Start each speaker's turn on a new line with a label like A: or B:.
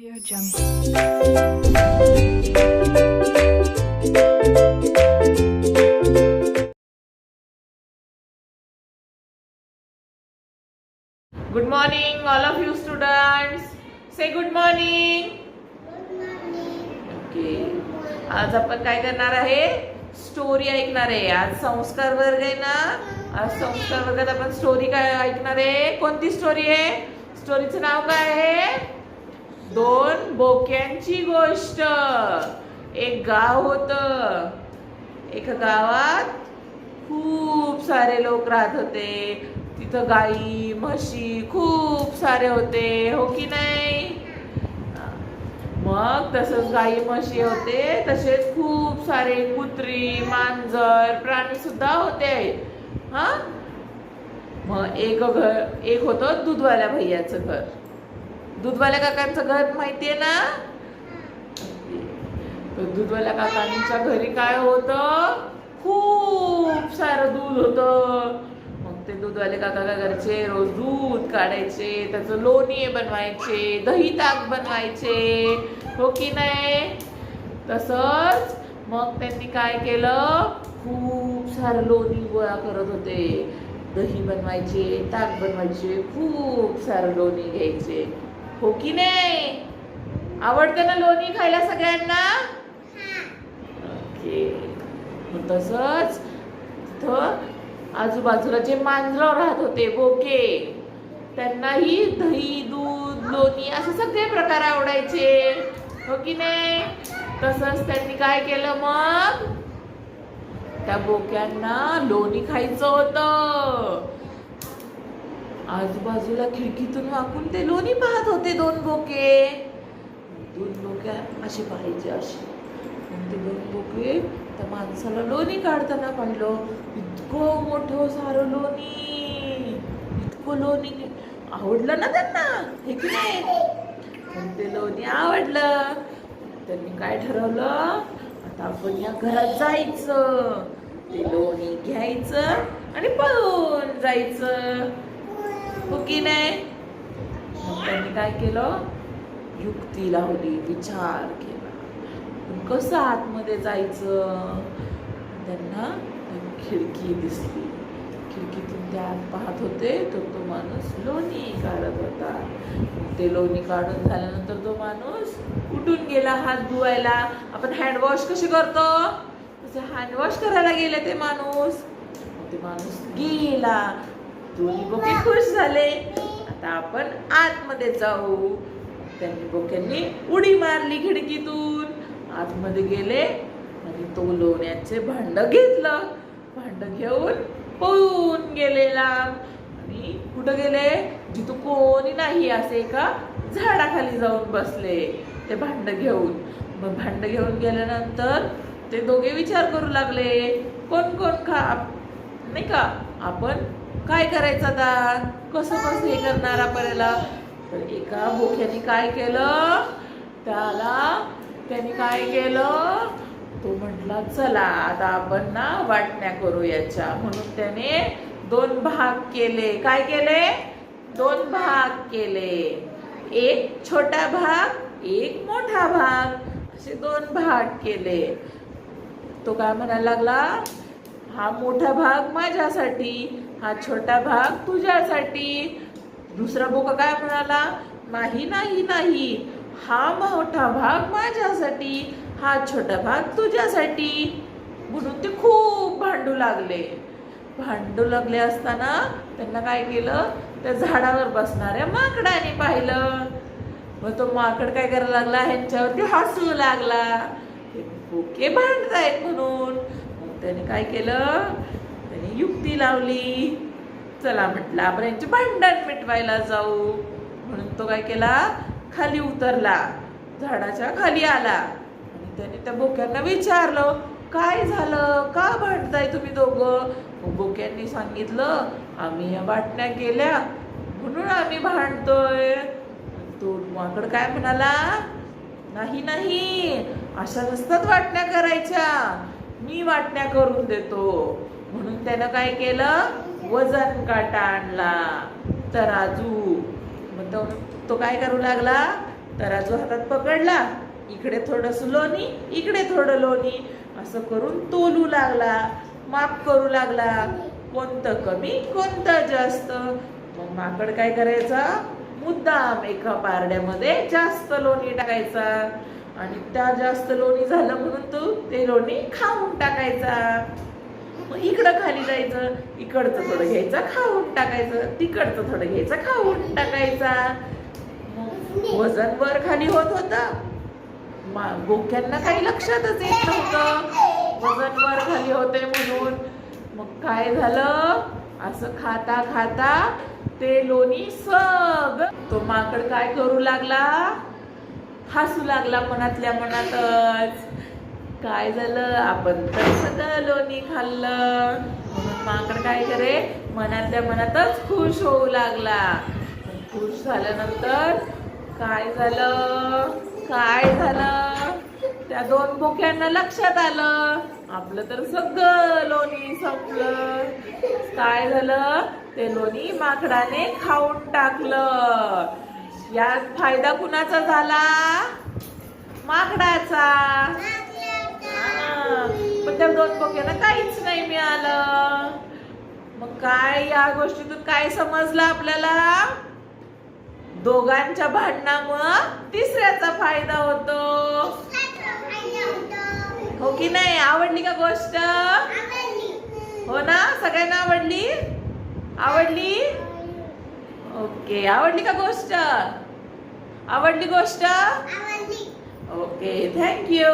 A: Audio Jungle.
B: Good morning, all of you students. Say good morning. Okay आज आपण काय करणार आहे? स्टोरी ऐकणार आहे. आज संस्कार वर्ग आहे ना? आज संस्कार वर्गात आपण स्टोरी काय ऐकणार आहे? कोणती स्टोरी आहे? स्टोरीचं नाव काय आहे? दोन बोक्यांची गोष्ट. एक गाव होत. एका गावात खूप सारे लोक राहत होते. तिथं गाई म्हशी खूप सारे होते. हो की नाही? मग तसंच गाई म्हशी होते. तसेच खूप सारे कुत्री मांजर प्राणी सुद्धा होते. हा? मग एक घर एक होतं दूधवाल्या भैयाचं घर. दूधवाल्या काकांचं घर माहितीये ना? दूधवाल्या काकांच्या घरी काय होतं? खूप सारं दूध होतं. मग ते दूधवाले काका काय करायचे रोज दूध काढायचे त्याचं लोणी बनवायचे दही ताक बनवायचे. हो की नाही? तसंच मग त्यांनी काय केलं? खूप सारं लोणी गोळा करत होते. दही बनवायचे ताक बनवायचे खूप सारं लोणी घ्यायचे. हो की नाही? आवडतं ना लोणी खायला सगळ्यांना? ओके. तसंच तिथं आजूबाजूला जे मांजरं राहत होते बोके त्यांनाही दही दूध लोणी असे सगळे प्रकार आवडायचे. हो की नाही? तसंच त्यांनी काय केलं मग? त्या बोक्यांना लोणी खायचं होतं. आजूबाजूला खिडकीतून वाकून ते लोणी पाहत होते दोन बोके. दोन बोक्या असे पाहिजे असे ते दोन बोके त्या माणसाला लोणी काढताना पाहिलं. इतकं मोठं सारं लोणी. इतकं लोणी. आवडलं ना त्यांना? हे की नाही? पण ते लोणी आवडलं. त्यांनी काय ठरवलं? आता आपण या घरात जायचं. ते लोणी घ्यायचं आणि पळून जायचं. हो की नाही? मग त्यांनी काय केलं? युक्ती लावली विचार केला. पण कसं आतमध्ये जायचं? त्यांना खिडकी दिसली. खिडकीतून त्या आत पाहत होते तर तो माणूस लोणी काढत होता. ते लोणी काढून झाल्यानंतर तो माणूस उठून गेला हात धुवायला. आपण हँडवॉश कसे करतो? तसे हँडवॉश करायला गेले ते माणूस. ते माणूस गेला. दोन्ही बोके खुश झाले. आता आपण आतमध्ये जाऊ. त्यांनी बोक्यांनी उडी मारली खिडकीतून. आतमध्ये गेले आणि तो लोण्याचे भांड घेतलं. भांड घेऊन पळून गेलेला आणि कुठं गेले? जिथं कोणी नाही असे एका झाडाखाली जाऊन बसले. ते भांड घेऊन. मग भांड घेऊन गेल्यानंतर ते दोघे विचार करू लागले. कोण कोण खा नाही का? आपण काय करायचं आता? कसं कसं हे करणार आपल्याला? तर एका बोक्याने काय केलं? त्याला त्याने काय केलं? तो म्हटला चला आता आपण ना वाटण्या करू याच्या. म्हणून त्याने दोन भाग केले. काय केले? दोन भाग केले. एक छोटा भाग एक मोठा भाग. असे दोन भाग केले. तो काय म्हणायला लागला? हा मोठा भाग माझ्यासाठी हा छोटा भाग तुझ्यासाठी. दुसरा बोका काय म्हणाला? नाही नाही नाही. हा मोठा भाग माझ्यासाठी हा छोटा भाग तुझ्यासाठी. म्हणून ते खूप भांडू लागले. भांडू लागले असताना त्यांना काय केलं? त्या झाडावर बसणाऱ्या माकडाने पाहिलं. मग तो माकड काय करायला लागला? ह्यांच्यावरती हसू लागला. हे बोके भांडतायत म्हणून. त्याने काय केलं? त्याने युक्ती लावली. चला म्हटलं आपण यांचे भांडण मिटवायला जाऊ. म्हणून तो काय केला? खाली उतरला. झाडाच्या खाली आला. आणि त्याने त्या बोक्यांना विचारलं काय झालं? का भांडताय तुम्ही दोघं? बोक्यांनी सांगितलं आम्ही या वाटण्या केल्या म्हणून आम्ही भांडतोय. तो माकड काय म्हणाला? नाही नाही. अशा नसतात वाटण्या करायच्या. मी वाटण्या करून देतो. म्हणून त्यानं काय केलं? वजन काटा आणला. तराजू. मग तो काय करू लागला? तराजू हातात पकडला. इकडे थोडंसं लोणी इकडे थोडं लोणी. असं करून तोलू लागला. माप करू लागला. कोणतं कमी कोणतं जास्त? मग माकड काय करायचं? मुद्दाम एका पारड्यामध्ये जास्त लोणी टाकायचा. आणि त्या जास्त लोणी झालं म्हणून तो ते लोणी खाऊन टाकायचा. मग इकडं खाली जायचं इकडचं थोडं घ्यायचं खाऊन टाकायचं तिकडचं थोडं घ्यायचं खाऊन टाकायचा. मग वजन वर खाली होत होतं. गोक्यांना काही लक्षातच येत नव्हतं. वजन वर खाली होते म्हणून. मग काय झालं? असं खाता खाता ते लोणी सग तो माकड काय करू लागला? हसू लागला मनातल्या मनातच. काय झालं? आपण तर सगळं लोणी खाल्लं. म्हणून माकड काय करे? मनातल्या मनातच खुश होऊ लागला. खुश झाल्यानंतर काय झालं? काय झालं? त्या दोन बोक्यांना लक्षात आलं. आपलं तर सगळं लोणी संपलं. काय झालं? ते लोणी माकडाने खाऊन टाकलं. यात फायदा कुणाचा झाला? माकडाचा. पण त्या दोन बोक्यांना काहीच नाही मिळालं. मग काय या गोष्टीतून काय समजलं आपल्याला? दोघांच्या भांडणामुळं तिसऱ्याचा फायदा होतो. हो की नाही? आवडली का गोष्ट? हो ना? सगळ्यांना आवडली? आवडली? ओके. आवडली का गोष्ट? आवडली गोष्ट? ओके. थँक्यू